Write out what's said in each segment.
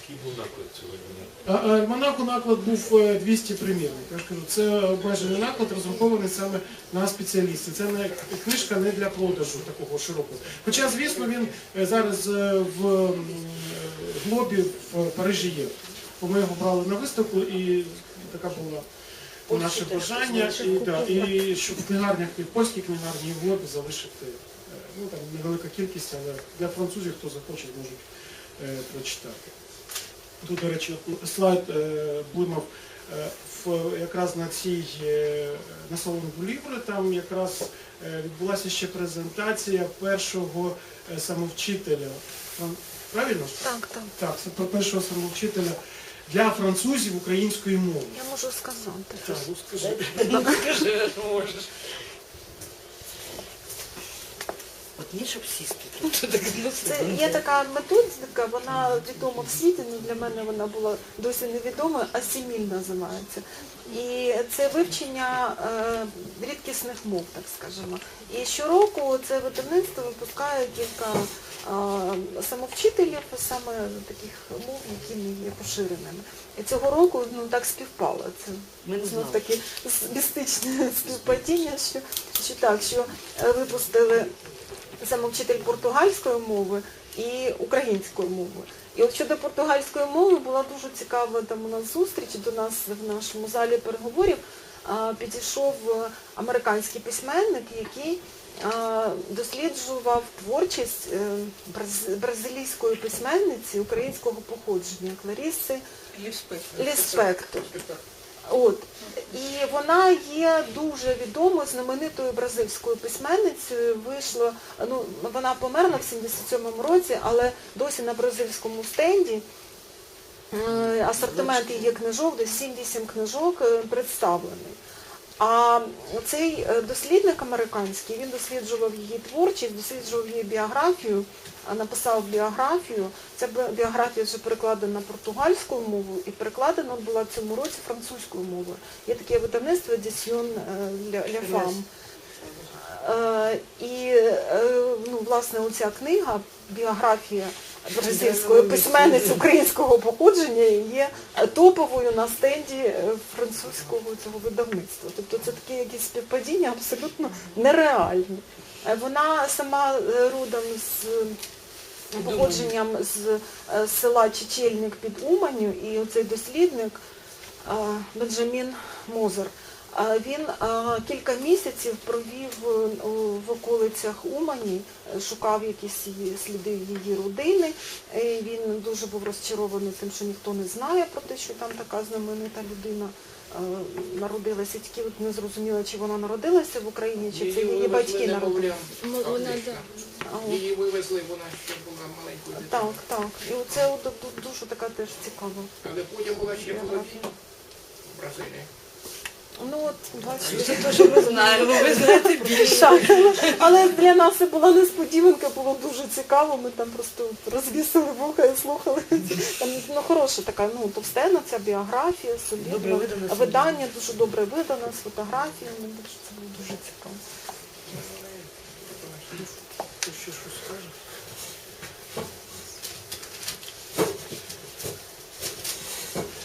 Який був наклад сьогодні? Монако наклад був е, 200 примірник. Я ж кажу, це обмежений наклад, розрахований саме на спеціалістів. Це не книжка не для продажу такого широкого. Хоча, звісно, він е, зараз е, в е, глобі в Парижі є. Бо ми його брали на виставку і така була. Наше бажання, і, да, і щоб в книгарнях, і в польській книгарні, і в глобі залишити е, ну, там, невелика кількість, але для французів, хто захоче, можуть е, прочитати. Тут, до речі, слайд е, Блимов е, в, якраз на цій е, на салону Буліври, там якраз е, відбулася ще презентація першого е, самовчителя. Правильно? Так, так. Так, це про першого самовчителя для французів української мови. Я можу сказати. Так, ну скажи. Скажи, можеш. Мені щоб сісти тут. Це є така методика, вона відома в світі, але для мене вона була досі невідома, асіміль називається. І це вивчення е, рідкісних мов, так скажемо. І щороку це видавництво випускає кілька е, самовчителів саме таких мов, які не є поширеними. І цього року ну так співпало. Це знов с- містичне співпадіння, що, що так, що е, випустили самовчитель португальської мови і української мови. І от щодо португальської мови була дуже цікава там у нас зустріч до нас в нашому залі переговорів. Підійшов е, американський письменник, який досліджував творчість е, бразилійської письменниці українського походження Кларіси Ліспектор. От. І вона є дуже відомою, знаменитою бразильською письменницею. Вийшло, ну, вона померла в 77-му році, але досі на бразильському стенді е, асортимент її книжок, десь 7-8 книжок е, представлений. А цей е, дослідник американський, він досліджував її творчість, досліджував її біографію, написав біографію. Ця біографія вже перекладена на португальську мову і перекладена була в цьому році французькою мовою. Є таке видавництво Дісьйон. Е, І е, ну, власне оця книга, біографія бразильської письменниці українського походження є топовою на стенді е, французького цього видавництва. Тобто це такі якісь співпадіння абсолютно нереальні. Е, Вона сама е, родом з походженням з села Чечельник під Уманю, і оцей дослідник Бенджамін Мозер. Він кілька місяців провів е, в околицях Умані, е, шукав якісь сліди її родини. Він дуже був розчарований тим, що ніхто не знає про те, що там така знаменита людина е, народилася. Тільки от не зрозуміло, чи вона народилася в Україні, чи це її батьки народилися. Її вивезли, вона ще була маленькою дитиною. Так, так. І оце дуже така теж цікава. Але потім була ще була в Бразилії. Ну от, бачите, Це те, що ми знаємо, ви знаєте більше. Але для нас це була несподіванка, було дуже цікаво. Ми там просто розвісили вуха і слухали. Там ну хороша така, ну товстена ця біографія, солідна. видана, видання дуже добре видано з фотографіями. Це було дуже цікаво. Хто ще щось скаже?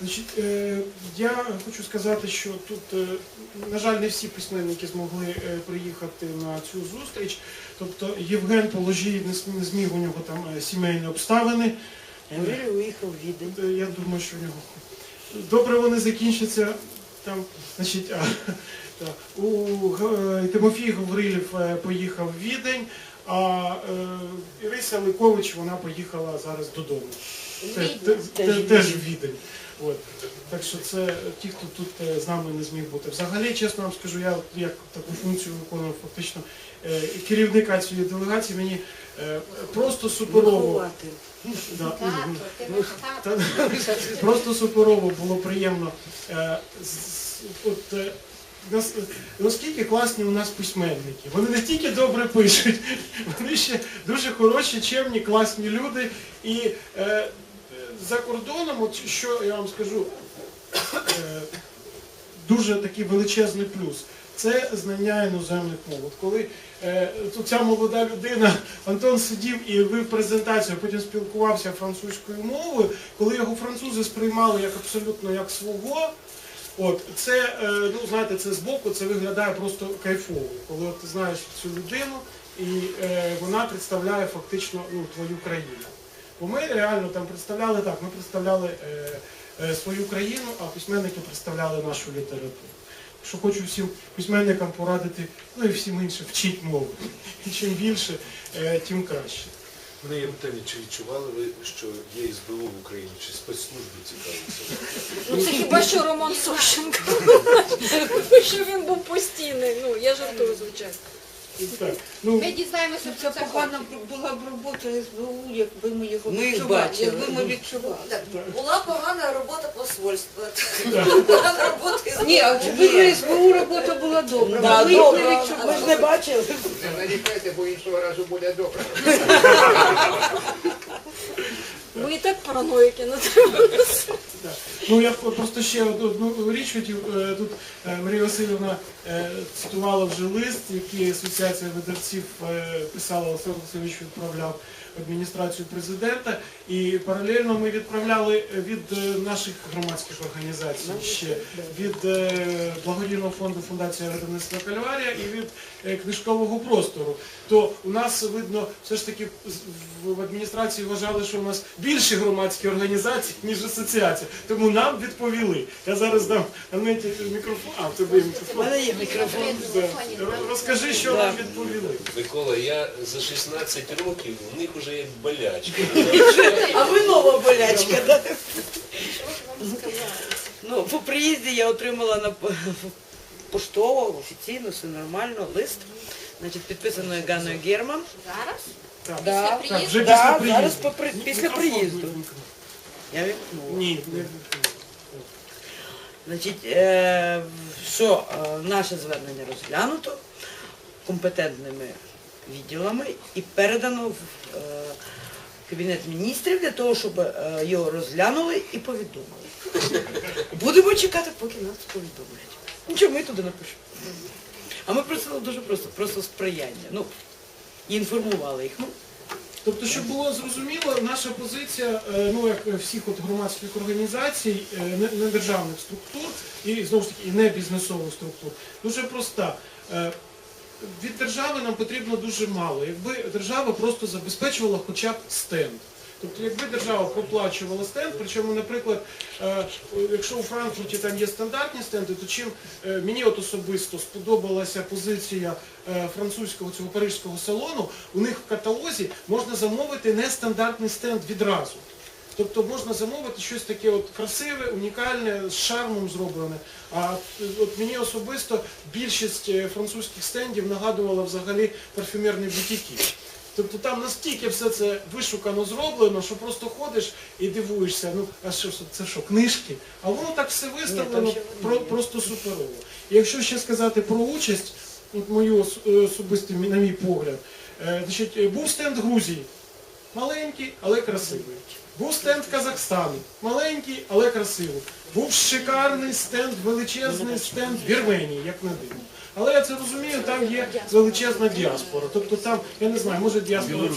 Значить, е, я хочу сказати, що тут, е, на жаль, не всі письменники змогли е, приїхати на цю зустріч. Тобто Євген Положій не не зміг у нього там сімейні обставини. Гавриль уїхав в Відень. Е, Я думаю, що в нього добре вони закінчаться. Там, значить, а, у е, Тимофій Гаврилів е, поїхав в Відень, а е, Ірися Ликович вона поїхала зараз додому. Те- те- те- Теж в Відень. От. Так що це ті, хто тут е, з нами не зміг бути. Взагалі, чесно вам скажу, я як таку функцію виконував фактично е, керівника цієї делегації, мені е, просто суперово. Да, Просто суперово було приємно. От, наскільки класні у нас письменники. Вони не тільки добре пишуть, вони ще дуже хороші, чемні, класні люди. І е, за кордоном, от що я вам скажу, е, дуже такий величезний плюс. Це знання іноземних мов. От коли е, тут ця молода людина, Антон сидів і вив презентацію, потім спілкувався французькою мовою, коли його французи сприймали як абсолютно як свого. От це, е, ну знаєте, це збоку, це виглядає просто кайфово, коли от ти знаєш цю людину і е, вона представляє фактично ну, твою країну. Бо ми реально там представляли так, ми представляли е, е, свою країну, а письменники представляли нашу літературу. Що хочу всім письменникам порадити, ну і всім іншим, вчіть мову. І чим більше, е, тим краще. Мене є питання, чи відчували ви, що є СБУ в Україні, чи спецслужби цікавляться? Ну це хіба що Роман Сущенко. Тому що він був постійний. Ну, я жартую, звичайно. Так, ну, Ми дізнаємося про це. погана була б робота СБУ, якби ми його Ми їх відчували, бачили. якби ми відчували. Була погана робота посольства. Погана робота Ні, а якби СБУ робота була добра, Да, ми їх не добра. Відчували. ж не бачили. Не нарікайте, бо іншого разу буде добре. Ми і так параноїки на. Ну я просто ще одну річ хотів. Е, Тут е, Марія Васильівна е, цитувала вже лист, який Асоціація видавців писала Олександр Васильович відправляв адміністрацію президента. І паралельно ми відправляли від е, наших громадських організацій ще від е, благодійного фонду Фундація видавництва Кальварія і від е, книжкового простору. То у нас видно, все ж таки в адміністрації вважали, що у нас більші громадські організації, ніж асоціація. Тому нам відповіли. Я зараз дам Анеті мікрофон. А, в тебе є У мікрофон. мене є мікрофон. Розкажи, що нам відповіли. Микола, я за 16 років, у них вже є болячка. А ви нова болячка, да? Ну, по приїзді я отримала на поштово, офіційно, все нормально, лист. Значить, підписаною Ганною Герман. Зараз? Так. Да, Так, приїзду? вже після приїзду. зараз після приїзду. Я вікнула. Ні, не. Значить, е, що е, наше звернення розглянуто компетентними відділами і передано в е, Кабінет міністрів для того, щоб е, його розглянули і повідомили. Будемо чекати, поки нас повідомлять. Нічого, ми туди напишемо. А ми просили дуже просто, просто сприяння. Ну, інформували їх. Ну, Тобто, щоб було зрозуміло, наша позиція, е, ну як всіх от громадських організацій, недержавних структур і знову ж таки і не бізнесових структур, дуже проста. Від держави нам потрібно дуже мало. Якби держава просто забезпечувала хоча б стенд. Тобто, якби держава проплачувала стенд, причому, наприклад, е, якщо у Франкфурті там є стандартні стенди, то чим е, мені от особисто сподобалася позиція е, французького цього парижського салону, у них в каталозі можна замовити нестандартний стенд відразу. Тобто можна замовити щось таке от красиве, унікальне, з шармом зроблене. А от мені особисто більшість е, французьких стендів нагадувала взагалі парфюмерні бутіки. Тобто там настільки все це вишукано зроблено, що просто ходиш і дивуєшся, ну а що це- що, книжки? А воно так все виставлено про, просто суперово. І якщо ще сказати про участь, от мою е, особистий, на мій погляд, е, значить, був стенд Грузії. Маленький, але красивий. Був стенд Казахстану. Маленький, але красивий. Був шикарний стенд, величезний стенд Вірменії, як не дивно. Але я це розумію, там є величезна діаспора. Тобто там, я не знаю, може діаспора.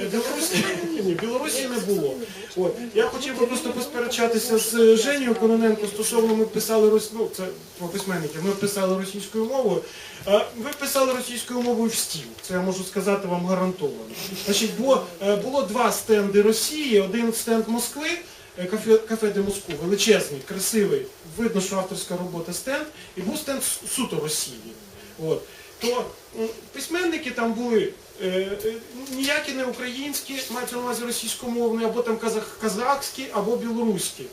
Е, Білорусі ні, Білорусі не було. От я хотів би просто посперечатися з Женєю Кононенко стосовно ми писали рос... ну, це про письменників. Ми писали російською мовою. Ви писали російською мовою в стіл. Це я можу сказати вам гарантовано. Значить, бо е, було два стенди Росії, один стенд Москви. е, Кафе, кафе де Москву, величезний, красивий, видно, що авторська робота стенд, і був стенд суто Росії. От. То письменники там були е, е, ніякі не українські, мається на увазі російськомовні, або там казах, казахські, або білоруські.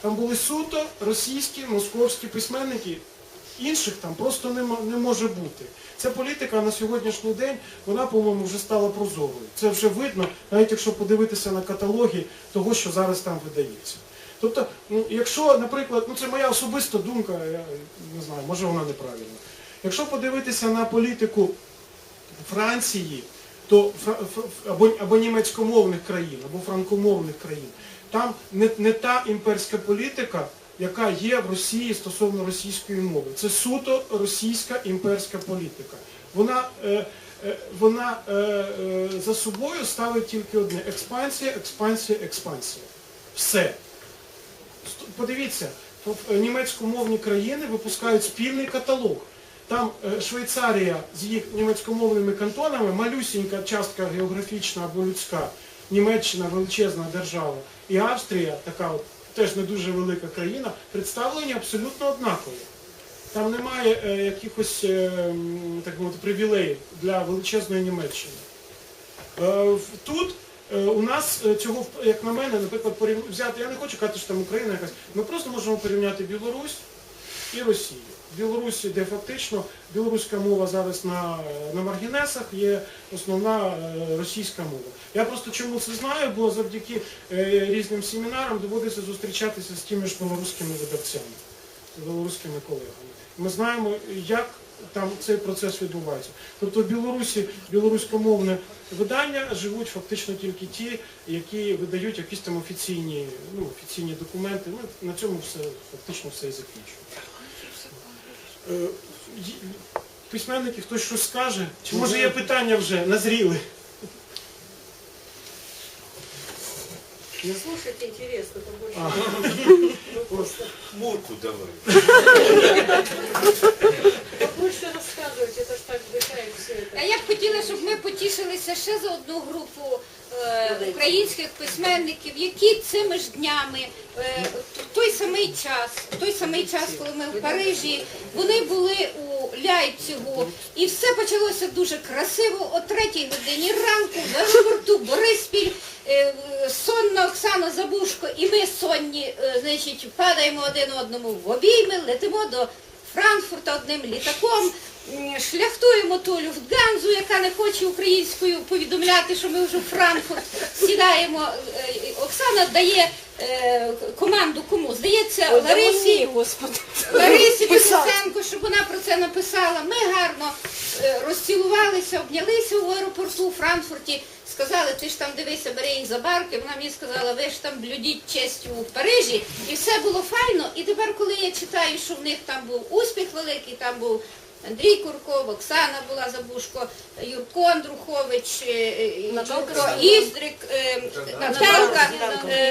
Там були суто російські, московські письменники. Інших там просто не, не може бути. Ця політика на сьогоднішній день, вона, по-моєму, вже стала прозорою. Це вже видно, навіть якщо подивитися на каталоги того, що зараз там видається. Тобто, якщо, наприклад, ну це моя особиста думка, я не знаю, може вона неправильна. Якщо подивитися на політику Франції, то або, або німецькомовних країн, або франкомовних країн, там не, не та імперська політика, яка є в Росії стосовно російської мови. Це суто російська імперська політика. Вона, е, е, вона е, за собою ставить тільки одне: експансія, експансія, експансія. Все. Подивіться, німецькомовні країни випускають спільний каталог. Там Швейцарія з їх німецькомовними кантонами, малюсінька частка географічна або людська, Німеччина величезна держава, і Австрія, така от теж не дуже велика країна, представлені абсолютно однакові. Там немає е, якихось е, так мовити, привілеїв для величезної Німеччини. Е, Тут е, у нас е, цього, як на мене, наприклад, порівняти, я не хочу казати, що там Україна якась, ми просто можемо порівняти Білорусь і Росію. Білорусі, де фактично білоруська мова зараз на, на маргінесах, є основна е, російська мова. Я просто чому це знаю, бо завдяки е, різним семінарам доводиться зустрічатися з тими ж білоруськими видавцями, з білоруськими колегами. Ми знаємо, як там цей процес відбувається. Тобто в Білорусі білоруськомовне видання живуть фактично тільки ті, які видають якісь там офіційні, ну, офіційні документи. Ну, на цьому все фактично все і закінчується. Е, й- Письменники хтось щось скаже? Чи може є питання вже назріли? Слушать интересно, там больше. А, Мурку давай. Больше рассказывать, это ж так вдыхает все это. А я б хотіла, щоб ми потішилися ще за одну групу е, українських письменників, які цими ж днями, е, в той самий час, той самий час, коли ми в Парижі, вони були у Ляйпцигу, і все почалося дуже красиво. О третій годині ранку в аеропорту Бориспіль, е, сонна Оксана Забушко, і ми сонні, е, значить, падаємо один одному в обійми, летимо до Франкфурта одним літаком. Шляхтуємо ту Люфтганзу, яка не хоче українською повідомляти, що ми вже в Франкфурт сідаємо. Е, Оксана дає е, команду кому? Здається, Ларисі, Господи. Ларисі Денисенко, щоб вона про це написала. Ми гарно е, розцілувалися, обнялися у аеропорту у Франкфурті. Сказали, ти ж там дивися, бери їх за барки. Вона мені сказала, ви ж там блюдіть честю в Парижі. І все було файно. І тепер, коли я читаю, що в них там був успіх великий, там був Андрій Курков, Оксана була Забушко, Юрко Андрухович, е, е, Юрко Іздрик, е, Наталка,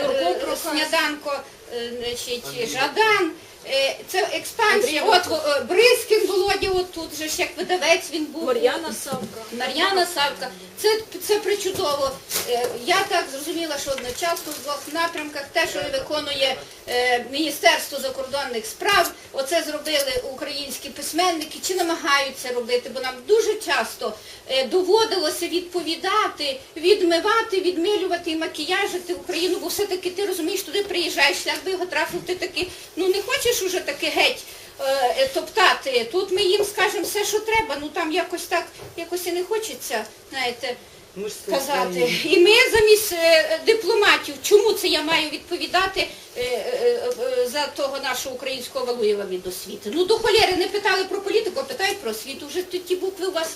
Юрко Сніданко, е, значить, Жадан. Е, Це експансія. От е, Бризкін Володя, от тут же ж як видавець він був. Мар'яна Савка. Мар'яна Савка. Це, це причудово. Е, Я так зрозуміла, що одночасно в двох напрямках те, що виконує Міністерство закордонних справ, оце зробили українські письменники, чи намагаються робити, бо нам дуже часто доводилося відповідати, відмивати, відмилювати і макіяжити Україну, бо все-таки ти розумієш, туди приїжджаєш, шлях би його трафив, ти таки, ну не хочеш уже таке геть е, топтати. Тут ми їм скажемо все, що треба, ну там якось так, якось і не хочеться, знаєте, ж казати. І ми замість е, дипломатів, чому це я маю відповідати е, е, за того нашого українського Валуєва від освіти? Ну до холєри не питали про політику, а питають про освіту. Вже ті- ті букви у вас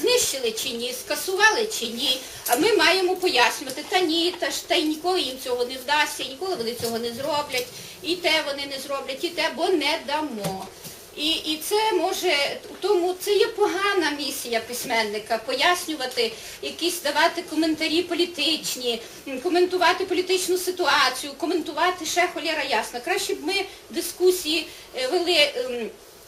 знищили чи ні, скасували чи ні. А ми маємо пояснювати, та ні, та ж та й ніколи їм цього не вдасться, і ніколи вони цього не зроблять, і те вони не зроблять, і те, бо не дамо. І, і це може, тому це є погана місія письменника пояснювати, якісь давати коментарі політичні, коментувати політичну ситуацію, коментувати ще холєра ясна. Краще б ми дискусії е, вели.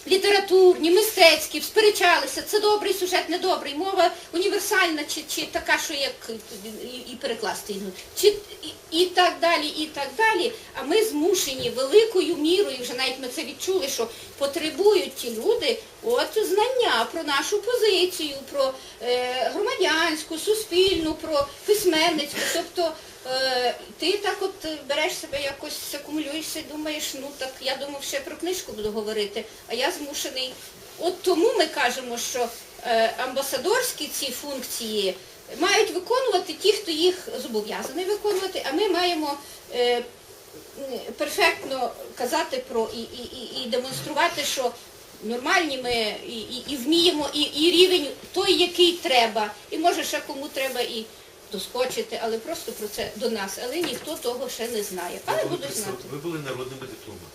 Літературні, мистецькі, сперечалися, це добрий сюжет, недобрий, мова універсальна, чи, чи така, що як і, і перекласти, ну, чи, і, і так далі, і так далі. А ми змушені великою мірою, вже навіть ми це відчули, що потребують ті люди от знання про нашу позицію, про е, громадянську, суспільну, про письменницьку. Тобто ти так от е, береш себе якось акумулюєшся і думаєш, ну так я думав, ще про книжку буду говорити, а я змушений. От тому ми кажемо, що е, амбасадорські ці функції мають виконувати ті, хто їх зобов'язаний виконувати, а ми маємо е, перфектно казати про і, і, і демонструвати, що нормальні ми і, і, і вміємо, і, і рівень той, який треба, і може ще кому треба і доскочити, але просто про це до нас. Але ніхто того ще не знає. Але Ви будуть знати ви були народними дипломатами.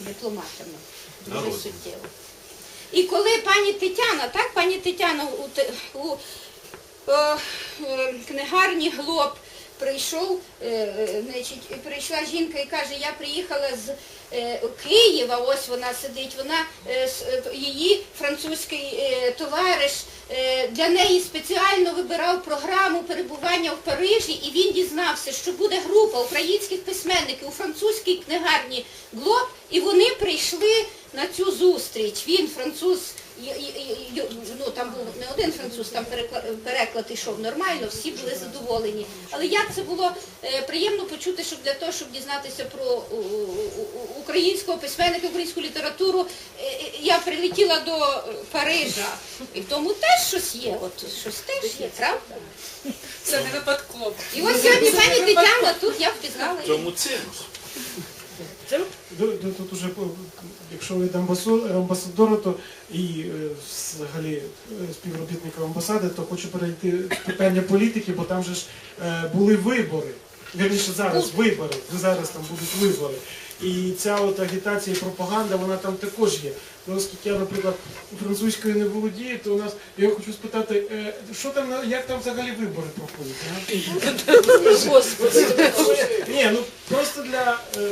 дипломатами. Дуже Народними. суттєво. І коли пані Тетяна, так, пані Тетяна у, те- у е, е, книгарні Глоб прийшов, е, е, значить, і прийшла жінка і каже, я приїхала з Києва, ось вона сидить, вона е, е, її французький е, товариш е, для неї спеціально вибирав програму перебування в Парижі, і він дізнався, що буде група українських письменників у французькій книгарні Глоб, і вони прийшли на цю зустріч. Він француз. Ну там був не один француз, там переклад ішов нормально, всі були задоволені. Але як це було е, приємно почути, щоб для того, щоб дізнатися про українського письменника, українську літературу, е, е, я прилетіла до Парижа, і в тому теж щось є. От щось теж є, правда? Це не випадково. І ось сьогодні пані Тетяна тут я впізнала її. Тому цінність. Тут уже, якщо від амбасадора, то і е, взагалі е, співробітників амбасади, то хочу перейти до питання політики, бо там же ж е, були вибори. Вірніше зараз вибори, зараз там будуть вибори. І ця от агітація і пропаганда, вона там також є. Ну, оскільки я, наприклад, французькою не володію, то у нас я хочу спитати, е, що там як там взагалі вибори проходять? Господи. Ні, ну просто для е,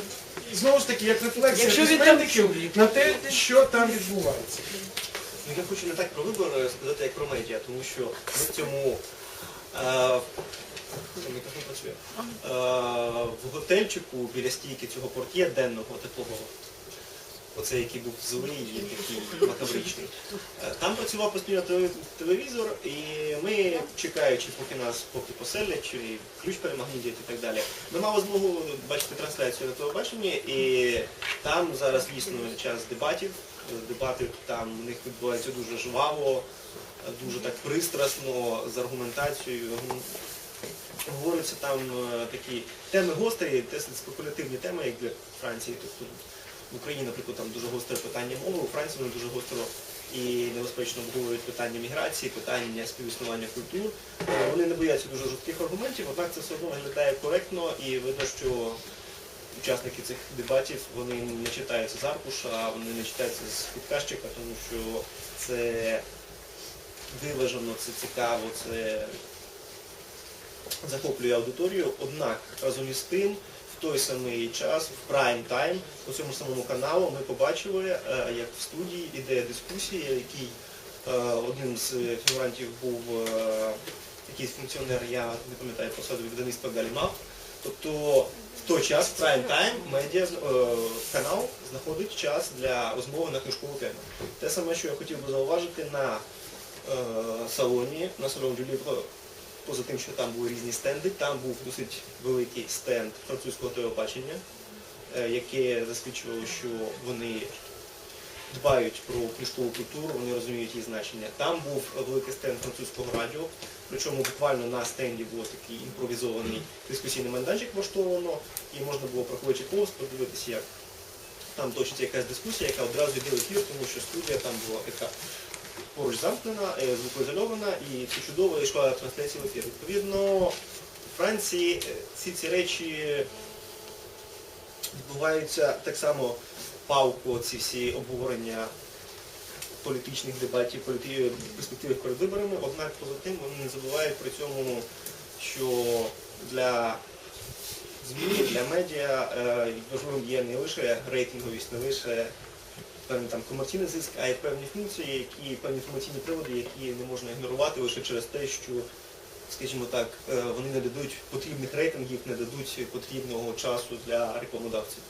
знову ж таки, як рефлексія Якщо він письменників там чув. на те, що там відбувається. Ну, я хочу не так про вибори сказати, як про медіа, тому що ми в цьому е, працює, е, в готельчику біля стійки цього портє денного такого, оцей, який був злий і такий макабричний. Е, Там працював постійно телевізор, і ми, чекаючи, поки нас поки поселять, чи ключ перемагнітять і так далі, ми мали змогу бачити трансляцію на телебаченні, і там зараз дійсно час дебатів. Дебати там у них відбуваються дуже жваво, дуже так пристрасно, з аргументацією. Говоряться там е, такі теми гострі, спекулятивні теми, як для Франції. Тобто в Україні, наприклад, там дуже гостре питання мови, у Франції вони дуже гостро і небезпечно обговорюють питання міграції, питання співіснування культур. Е, Вони не бояться дуже жорстких аргументів, однак це все одно виглядає коректно і видно, що учасники цих дебатів вони не читаються з аркуша, вони не читаються з підказчика, тому що це виважено, це цікаво, це захоплює аудиторію. Однак разом із тим, той самий час, в прайм тайм, по цьому самому каналу ми побачили, е, як в студії іде дискусія, який е, одним з фігурантів був е, якийсь функціонер, я не пам'ятаю посаду видавництва Галімав. Тобто в той час прайм тайм медіа е, канал знаходить час для розмови на книжкову тему. Те саме, що я хотів би зауважити на е, салоні, на салоні Дюлівро, поза тим, що там були різні стенди, там був досить великий стенд французького телебачення, е, яке засвідчувало, що вони дбають про книжкову культуру, вони розуміють її значення. Там був великий стенд французького радіо, причому буквально на стенді був такий імпровізований дискусійний майданчик влаштовано, і можна було проходячи повз, подивитися, як там точиться якась дискусія, яка одразу йде в ефір, тому що студія там була така поруч замкнена, е, звукоізольована, і це чудово йшла трансляція в ефір. Відповідно, в Франції е, всі ці речі відбуваються так само палко, ці всі обговорення політичних дебатів, політи... перспективи перед виборами, однак поза тим вони не забувають при цьому, що для ЗМІ, для медіа е, важливим є не лише рейтинговість, не лише певний там комерційний зиск, а й певні функції, які певні інформаційні приводи, які не можна ігнорувати лише через те, що, скажімо так, е, вони не дадуть потрібних рейтингів, не дадуть потрібного часу для рекламодавців.